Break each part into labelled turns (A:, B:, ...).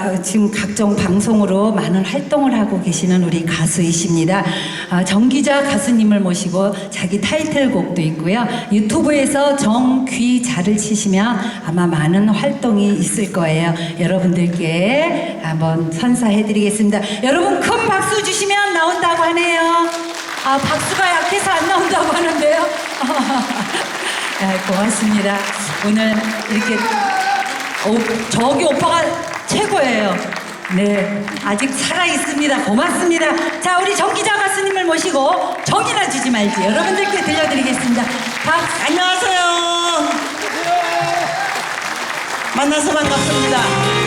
A: 아, 지금 각종 방송으로 많은 활동을 하고 계시는 우리 가수이십니다. 아, 정기자 가수님을 모시고 자기 타이틀곡도 있고요. 유튜브에서 정귀자를 치시면 아마 많은 활동이 있을 거예요. 여러분들께 한번 선사해드리겠습니다. 여러분 큰 박수 주시면 나온다고 하네요. 아, 박수가 약해서 안 나온다고 하는데요. 아, 고맙습니다. 오늘 이렇게 오, 저기 오빠가 최고예요. 네, 아직 살아 있습니다. 고맙습니다. 자, 우리 정기자 가수님을 모시고 정이나 주지 말지 여러분들께 들려드리겠습니다. 박
B: 안녕하세요. 만나서 반갑습니다.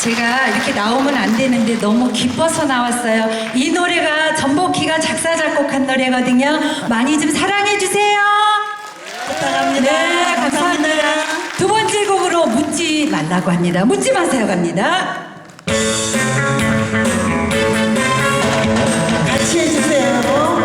A: 제가 이렇게 나오면 안 되는데 너무 기뻐서 나왔어요. 이 노래가 전복희가 작사 작곡한 노래거든요. 많이 좀 사랑해 주세요.
B: 부탁합니다.
A: 네, 감사합니다. 두 번째 곡으로 묻지 말라고 합니다. 묻지 마세요 갑니다.
B: 같이 해주세요.